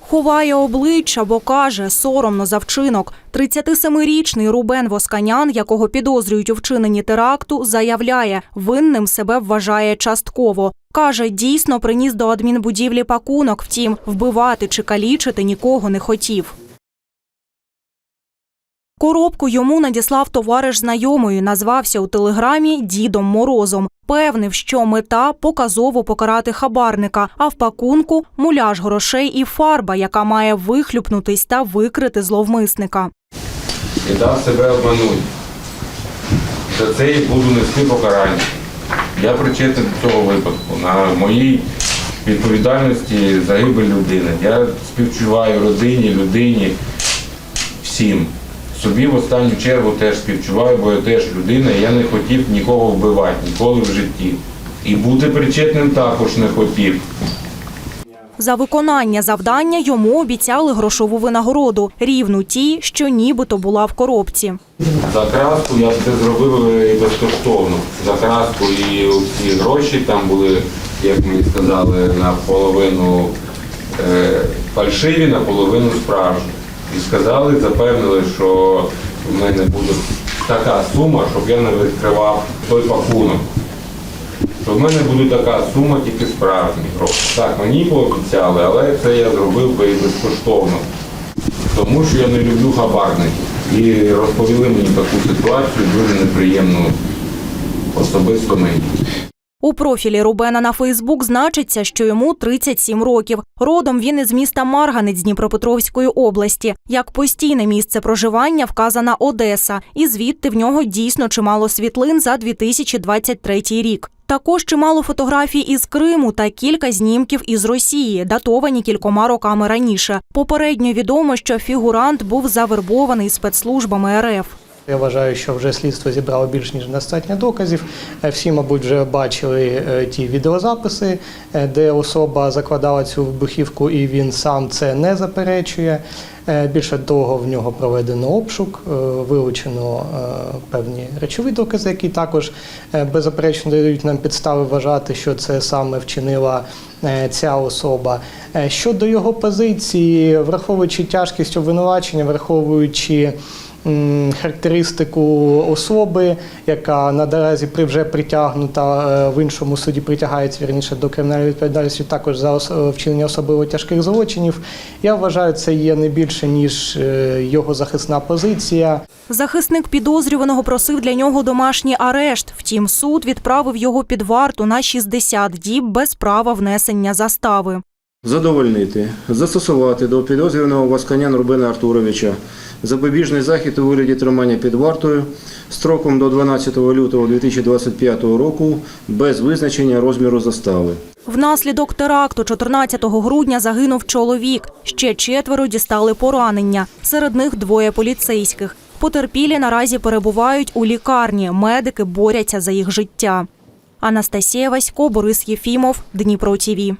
Ховає обличчя, бо каже, соромно за вчинок. 37-річний Рубен Восканян, якого підозрюють у вчиненні теракту, заявляє, винним себе вважає частково. Каже, дійсно приніс до адмінбудівлі пакунок, втім, вбивати чи калічити нікого не хотів. Коробку йому надіслав товариш знайомої, назвався у телеграмі Дідом Морозом. Певнив, що мета показово покарати хабарника, а в пакунку муляж грошей і фарба, яка має вихлюпнутись та викрити зловмисника. і дав себе обманути. За це і буду нести покарання. Я причетний до цього випадку. На моїй відповідальності загибель людини. Я співчуваю родині, людині, всім. Собі в останню чергу теж співчуваю, бо я теж людина, і я не хотів нікого вбивати, ніколи в житті. І бути причетним також не хотів. За виконання завдання йому обіцяли грошову винагороду, рівну тій, що нібито була в коробці. За краску я це зробив і безкоштовно. За краску і всі гроші там були, як мені сказали, наполовину е, фальшиві, наполовину справжні. І сказали, запевнили, що в мене буде така сума, щоб я не відкривав той пакунок. Що в мене буде така сума, тільки справжні гроші. Так, мені пообіцяли, але це я зробив би і безкоштовно тому що я не люблю хабарників. І розповіли мені таку ситуацію дуже неприємну особисто мені. У профілі Рубена на Фейсбук значиться, що йому 37 років. Родом він із міста Марганець Дніпропетровської області. Як постійне місце проживання вказана Одеса, і звідти в нього дійсно чимало світлин за 2023 рік. Також чимало фотографій із Криму та кілька знімків із Росії, датовані кількома роками раніше. Попередньо відомо, що фігурант був завербований спецслужбами РФ. Я вважаю, що вже слідство зібрало більш ніж достатньо доказів. Е, Всі, мабуть, вже бачили е, ті відеозаписи, е, де особа закладала цю вибухівку, і він сам це не заперечує. Більше того, в нього проведено обшук, вилучено певні речові докази, які також беззаперечно дають нам підстави вважати, що це саме вчинила ця особа. Щодо його позиції, враховуючи тяжкість обвинувачення, враховуючи характеристику особи, яка наразі при вже притягнута е, в іншому суді притягається вірніше до кримінальної відповідальності також за е, вчинення особливо тяжких злочинів. Я вважаю, це є не більше ніж е, його захисна позиція. Захисник підозрюваного просив для нього домашній арешт. Втім, суд відправив його під варту на 60 діб без права внесення застави. Задовольнити, застосувати до підозрюваного Васканян Рубена Артуровича запобіжний захід у вигляді тримання під вартою строком до 12 лютого 2025 року без визначення розміру застави. Внаслідок теракту 14 грудня загинув чоловік. Ще четверо дістали поранення. Серед них двоє поліцейських. Потерпілі наразі перебувають у лікарні. Медики борються за їх життя. Анастасія Васько, Борис Єфімов, Дніпро ТІВІ.